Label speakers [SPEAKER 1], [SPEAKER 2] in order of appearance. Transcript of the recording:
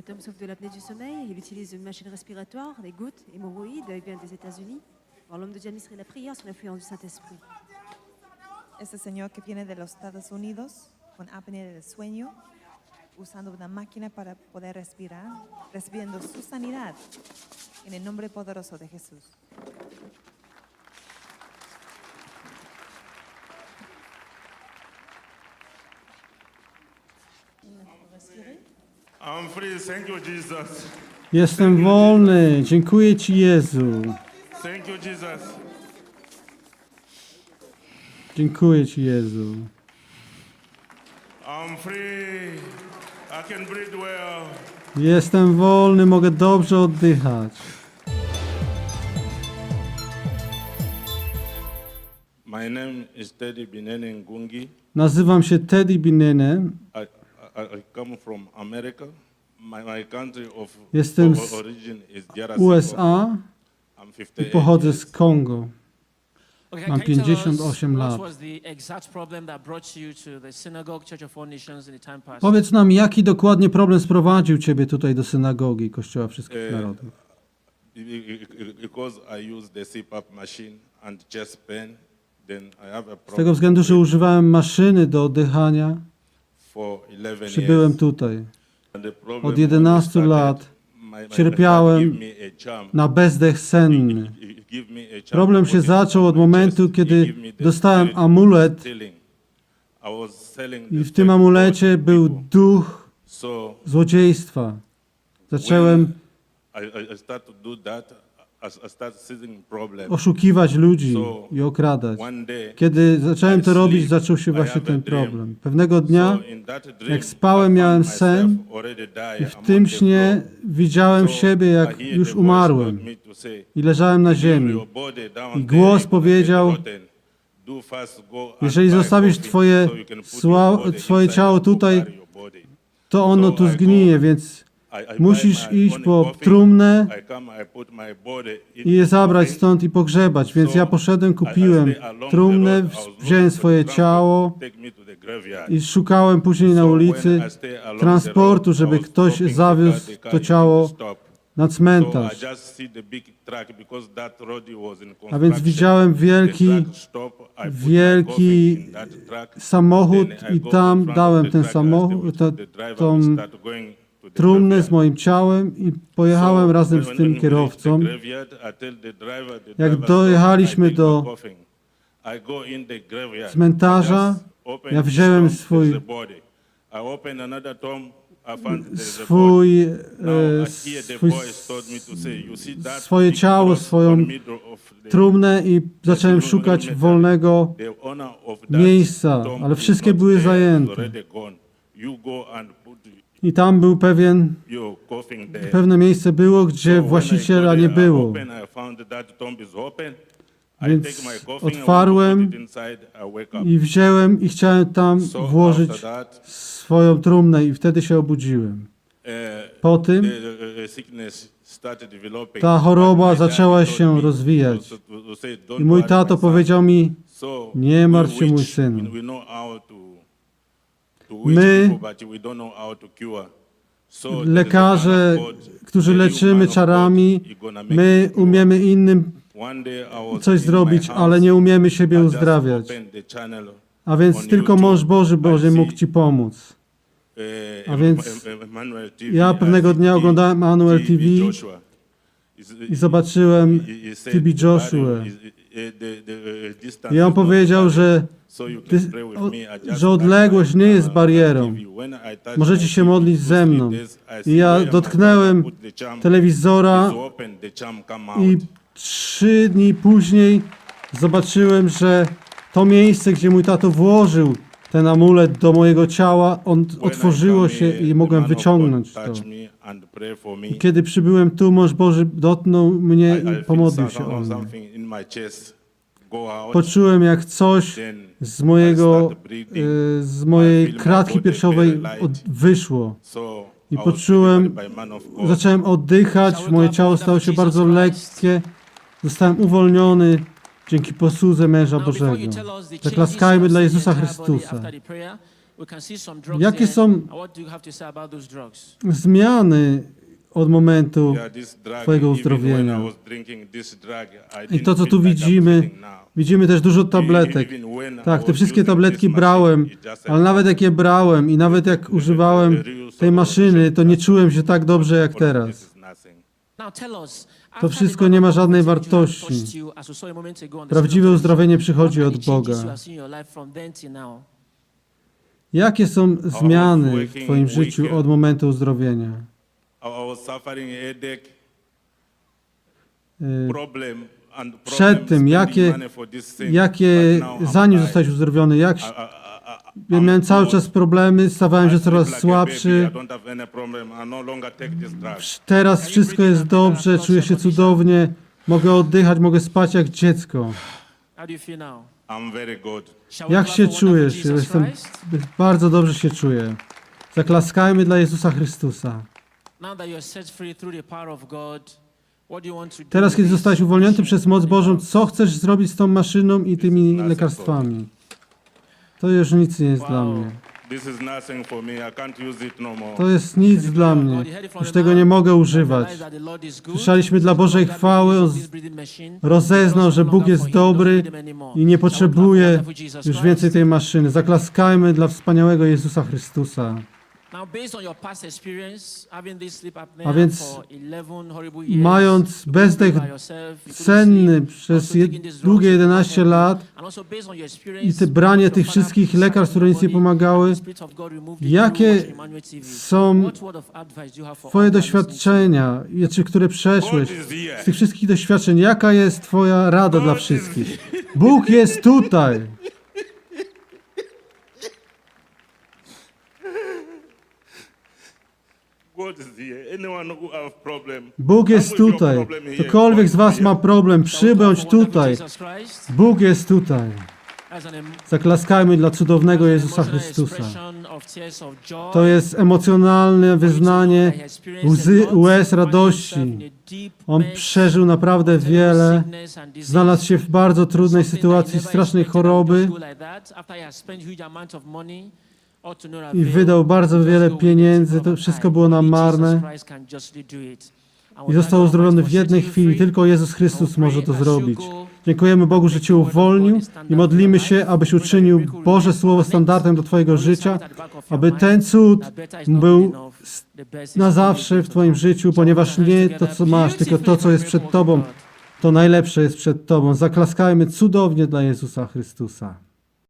[SPEAKER 1] Cet homme souffre de l'apnée du sommeil. Il utilise une machine respiratoire, des gouttes, hémorroïdes. Il vient des États-Unis. Alors, l'homme de administre la prière sous l'influence du Saint-Esprit.
[SPEAKER 2] Este señor que viene de los Estados Unidos con apnea del sueño, usando una máquina para poder respirar, recibiendo su sanidad en el nombre poderoso de Jesús.
[SPEAKER 3] I'm free. Thank you, Jesus.
[SPEAKER 4] Jestem wolny. Dziękuję Ci, Jezu.
[SPEAKER 3] Thank you, Jesus.
[SPEAKER 4] Dziękuję Ci, Jezu.
[SPEAKER 3] I'm free. I can breathe well.
[SPEAKER 4] Jestem wolny, mogę dobrze oddychać.
[SPEAKER 3] My name is Teddy Binene Ngungi.
[SPEAKER 4] Nazywam się Teddy Binene.
[SPEAKER 3] I, I, I come from America. My, my country of,
[SPEAKER 4] Jestem z
[SPEAKER 3] origin is DRC.
[SPEAKER 4] USA
[SPEAKER 3] I'm
[SPEAKER 4] i
[SPEAKER 3] 58
[SPEAKER 4] pochodzę z. Kongo. Mam
[SPEAKER 5] can you tell us
[SPEAKER 4] 58 lat.
[SPEAKER 5] What was the exact problem that brought you to the synagogue, Church of All Nations in the time past?
[SPEAKER 4] Powiedz nam, jaki dokładnie problem sprowadził Ciebie tutaj do synagogi Kościoła Wszystkich Narodów?
[SPEAKER 3] Be- be- be- Because I use the CPAP machine and chest pain, then I have a
[SPEAKER 4] Z tego względu, że używałem maszyny do oddychania,
[SPEAKER 3] for 11
[SPEAKER 4] przybyłem tutaj. Od
[SPEAKER 3] when
[SPEAKER 4] 11
[SPEAKER 3] it started,
[SPEAKER 4] lat cierpiałem na bezdech senny. Problem się zaczął od momentu, kiedy dostałem amulet.
[SPEAKER 3] I
[SPEAKER 4] w tym amulecie był duch złodziejstwa. Zacząłem Oszukiwać ludzi i okradać. Kiedy zacząłem to robić, zaczął się właśnie ten problem. Pewnego dnia jak spałem, miałem sen i w tym śnie widziałem siebie, jak już umarłem i leżałem na
[SPEAKER 3] "Leave
[SPEAKER 4] ziemi. I głos powiedział, Jeżeli zostawisz twoje twoje ciało tutaj,
[SPEAKER 3] carry your body."
[SPEAKER 4] To ono tu zgnije, więc musisz iść po trumnę
[SPEAKER 3] I
[SPEAKER 4] je zabrać stąd i pogrzebać. Więc ja poszedłem, kupiłem trumnę, wziąłem swoje ciało i szukałem później na ulicy transportu, żeby ktoś zawiózł to ciało na cmentarz. A więc widziałem wielki, wielki samochód
[SPEAKER 3] I
[SPEAKER 4] tam dałem ten samochód, tą trumnę z moim ciałem i pojechałem razem z tym kierowcą. Jak dojechaliśmy do cmentarza, ja wziąłem swój- swój, e, swój,
[SPEAKER 3] voice told me to say, "You see that
[SPEAKER 4] swoje ciało, swoją trumnę i zacząłem szukać wolnego miejsca, ale wszystkie były zajęte. I tam był pewien, pewne miejsce było, gdzie właściciela nie było. Więc otwarłem
[SPEAKER 3] I
[SPEAKER 4] wziąłem i chciałem tam włożyć swoją trumnę i wtedy się obudziłem.
[SPEAKER 3] uh,
[SPEAKER 4] Po tym
[SPEAKER 3] started developing.
[SPEAKER 4] ta choroba zaczęła się rozwijać.
[SPEAKER 3] to- to- to say, "Don't
[SPEAKER 4] I mój tato
[SPEAKER 3] my son."
[SPEAKER 4] powiedział mi, Nie martw się, mój synu. My, lekarze, którzy leczymy czarami, my umiemy innym coś zrobić, ale nie umiemy siebie uzdrawiać. A więc tylko mąż Boży Boże mógł Ci pomóc.
[SPEAKER 3] uh,
[SPEAKER 4] A więc ja pewnego dnia oglądałem Emmanuel
[SPEAKER 3] TB
[SPEAKER 4] TV i zobaczyłem TB Joshua.
[SPEAKER 3] eh, eh,
[SPEAKER 4] I on powiedział, że, Że odległość nie jest barierą. Możecie się modlić ze mną.
[SPEAKER 3] I
[SPEAKER 4] ja
[SPEAKER 3] charm.
[SPEAKER 4] telewizora i trzy dni później zobaczyłem, że to miejsce, gdzie mój tato włożył ten amulet do mojego ciała, on otworzyło się i mogłem wyciągnąć to. I kiedy przybyłem tu, mąż Boży dotknął mnie
[SPEAKER 3] I-
[SPEAKER 4] pomodlił się o mnie. Poczułem, jak coś z mojego, y, z mojej kratki piersiowej wyszło. I poczułem, zacząłem oddychać, moje ciało stało się bardzo lekkie, zostałem uwolniony dzięki posłudze męża Bożego. Zaklaskajmy dla Jezusa Chrystusa. Jakie są zmiany od momentu Twojego uzdrowienia.
[SPEAKER 3] I
[SPEAKER 4] to, co tu widzimy, widzimy też dużo tabletek.
[SPEAKER 3] When I
[SPEAKER 4] Tak, te wszystkie tabletki brałem, ale nawet jak je brałem i nawet jak używałem tej maszyny, to nie czułem się tak dobrze jak teraz. To wszystko nie ma żadnej wartości. Prawdziwe uzdrowienie przychodzi od Boga. Jakie są zmiany w Twoim życiu od momentu uzdrowienia?
[SPEAKER 3] And
[SPEAKER 4] Przed tym, jakie, jakie zanim zostałeś uzdrowiony, jak
[SPEAKER 3] I- I- I-
[SPEAKER 4] ja
[SPEAKER 3] I'm
[SPEAKER 4] miałem cały czas problemy, stawałem
[SPEAKER 3] I
[SPEAKER 4] się coraz słabszy.
[SPEAKER 3] no.
[SPEAKER 4] Teraz wszystko jest dobrze, czuję się cudownie, mogę oddychać, mogę spać jak dziecko. Jak się czujesz? Jestem, bardzo dobrze się czuję. Zaklaskajmy dla Jezusa Chrystusa. Teraz, kiedy zostałeś uwolniony przez moc Bożą, co chcesz zrobić z tą maszyną i tymi lekarstwami? To już nic nie jest dla mnie.
[SPEAKER 3] This is nothing for me. I can't use it no more.
[SPEAKER 4] To jest nic dla mnie. Już tego nie mogę używać. Słyszeliśmy dla Bożej chwały, rozeznał, że Bóg jest dobry i nie potrzebuje już więcej tej maszyny. Zaklaskajmy dla wspaniałego Jezusa Chrystusa. A więc Mając bezdech senny przez długie 11 lat i te branie tych wszystkich lekarstw, które nic nie pomagały, jakie są Twoje doświadczenia, czy które przeszłeś, z tych wszystkich doświadczeń, jaka jest Twoja rada dla wszystkich? Bóg jest tutaj. Bóg jest tutaj. Ktokolwiek z Was ma problem, przybądź tutaj. Bóg jest tutaj. Zaklaskajmy dla cudownego Jezusa Chrystusa. To jest emocjonalne wyznanie łzy, łez radości. On przeżył naprawdę wiele, znalazł się w bardzo trudnej sytuacji, strasznej choroby i wydał bardzo wiele pieniędzy. To wszystko było nam marne i został uzdrowiony w jednej chwili. Tylko Jezus Chrystus może to zrobić. Dziękujemy Bogu, że Cię uwolnił i modlimy się, abyś uczynił Boże Słowo standardem do Twojego życia, aby ten cud był na zawsze w Twoim życiu, ponieważ nie to, co masz, tylko to, co jest przed Tobą, to najlepsze jest przed Tobą. Zaklaskajmy cudownie dla Jezusa Chrystusa.